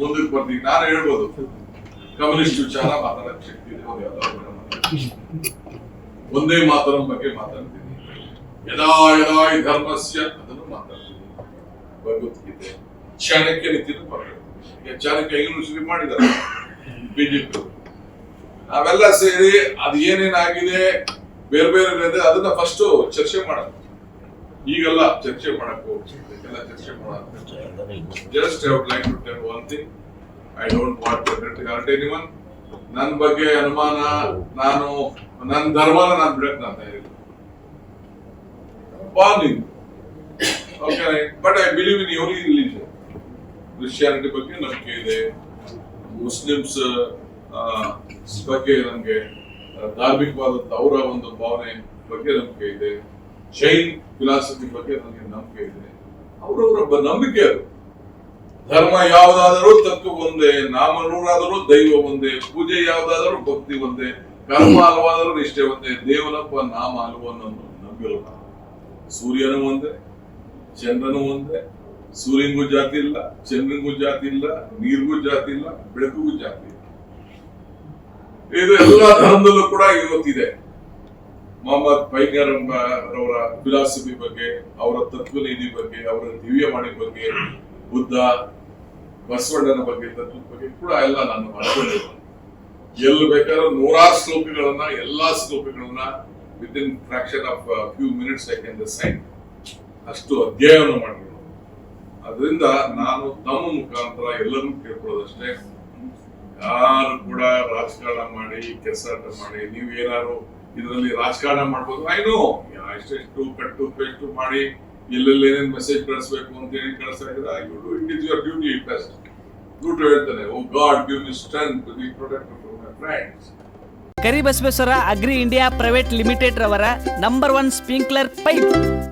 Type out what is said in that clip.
ಮುಂದಕ್ಕೆ ಬರ್ತೀವಿ ನಾನು ಹೇಳ್ಬೋದು. ಕಮ್ಯುನಿಸ್ಟ್ ವಿಚಾರ ಮಾತಾಡಕ್ ಶಕ್ತಿ ಇದೆ. ಒಂದೇ ಮಾತರ ಬಗ್ಗೆ ಮಾತಾಡ್ತೀನಿ. ಯದಾ ಯದಾ ಧರ್ಮಸ್ಯ ಅದನ್ನು ಮಾತಾಡ್ತೀನಿ. ಭಗವದ್ಗೀತೆ ಚಾಣಕ್ಯ ನೀತಿನೂ ಮಾತಾಡ್ತೀನಿ ಚಾಣಕ್ಯ ಚಾಣಕ್ಯ ಶುರು ಮಾಡಿದ್ದಾರೆ. ಬಿಜೆಪಿ ನಾವೆಲ್ಲ ಸೇರಿ ಅದು ಏನೇನಾಗಿದೆ, ಬೇರೆ ಬೇರೆ ಅದನ್ನ ಫಸ್ಟ್ ಚರ್ಚೆ ಮಾಡೋಣ. ಈಗೆಲ್ಲ ಚರ್ಚೆ ಮಾಡಕ್ ಹೋಗ್ತಿಲ್ಲ ಚರ್ಚೆ ಮಾಡೋಣ just I would like to tell one thing I don't want to hurt anyone ನನ್ನ ಬಗ್ಗೆ ಅನುಮಾನ ನಾನು ನನ್ನ ಧರ್ಮನ ನಾನು ಬಿಡಕ್ ನಾನು ತಯಾರಿಲ್ಲ. ಬಾರ್ನಿಂಗ್ okay but I believe in every religion Christianity ಬಗ್ಗೆ ನಂಬಿಕೆ ಇದೆ. ಮುಸ್ಲಿಮ್ಸ್ ಬಗ್ಗೆ ನಮಗೆ ಧಾರ್ಮಿಕವಾದಂತ ಅವರ ಒಂದು ಭಾವನೆ ಬಗ್ಗೆ ನಂಬಿಕೆ ಇದೆ. ಜೈನ್ ಫಿಲಾಸಫಿ ಬಗ್ಗೆ ನನಗೆ ನಂಬಿಕೆ ಇದೆ. ಅವರವರ ನಂಬಿಕೆ ಅದು. ಧರ್ಮ ಯಾವುದಾದರೂ ತತ್ವ ಒಂದೇ, ನಾಮ ನೂರಾದರೂ ದೈವ ಒಂದೇ, ಪೂಜೆ ಯಾವುದಾದರೂ ಭಕ್ತಿ ಒಂದೇ, ಕರ್ಮ ಅಲ್ವಾದರೂ ನಿಷ್ಠೆ ಒಂದೇ, ದೇವನಪ್ಪ ನಾಮ ಅಲ್ವ ನಮ್ಮನ್ನು ನಾವು ಸೂರ್ಯನು ಒಂದೇ, ಚಂದ್ರನು ಒಂದೇ, ಸೂರ್ಯನಿಗೂ ಜಾತಿ ಇಲ್ಲ, ಚಂದ್ರನಿಗೂ ಜಾತಿ ಇಲ್ಲ, ನೀರಿಗೂ ಜಾತಿ ಇಲ್ಲ, ಬೆಳಕಿಗೂ ಜಾತಿ ಇಲ್ಲ. ಇದು ಎಲ್ಲ ಧರ್ಮದಲ್ಲೂ ಕೂಡ ಇವತ್ತಿದೆ. ಮೊಹಮ್ಮದ್ ಪೈಗರ್ ಅವರ ಫಿಲಾಸಫಿ ಬಗ್ಗೆ, ಅವರ ತತ್ವನೀತಿ ಬಗ್ಗೆ, ಅವರ ದಿವ್ಯವಾಣಿ ಬಗ್ಗೆ, ಬುದ್ಧ, ಬಸವಣ್ಣನ ಬಗ್ಗೆ, ತತ್ವದ ಬಗ್ಗೆ ಕೂಡ ಎಲ್ಲ ನಾನು ಅನ್ಕೊಂಡಿದ್ದೇನೆ ಎಲ್ಲಿ ಬೇಕಾದ್ರೂ ನೂರಾರು ಶ್ಲೋಕಗಳನ್ನ, ಎಲ್ಲಾ ಶ್ಲೋಕಗಳನ್ನ with in fraction of few minutes I can sign ಅಷ್ಟು ಅಧ್ಯಯನ ಮಾಡಿದ್ರು ಅದರಿಂದ ನಾನು ತಮ್ಮ ಮುಖಾಂತರ ಎಲ್ಲರೂ ಕೇಳ್ಕೊಳ್ಳೋದಷ್ಟೇ. ಯಾರು ಕೂಡ ರಾಜಕಾರಣ ಮಾಡಿ ಕೆಲಸ ಮಾಡಿ ನೀವು ಏನಾದ್ರು ಇದರಲ್ಲಿ ರಾಜಕಾರಣ ಮಾಡ್ಬೋದು. ಐ ನೋ ಎಷ್ಟೆಷ್ಟು ಕಟ್ಟು ಪೇಸ್ಟು ಮಾಡಿ ಎಲ್ಲೆಲ್ಲಿ ಏನೇನು ಮೆಸೇಜ್ ಕಳಿಸ್ಬೇಕು ಅಂತ ಹೇಳಿ ಕಳಿಸ್ತಾ ಇದ್ರೆ you do it is your duty best ದುಡ್ಡು ಹೇಳ್ತಾನೆ ಓ God give me strength to be protect from my friends Karibasaveshwara agri India private limited ರವರ ನಂಬರ್ ಒನ್ ಸ್ಪ್ರಿಂಕ್ಲರ್ ಪೈಪ್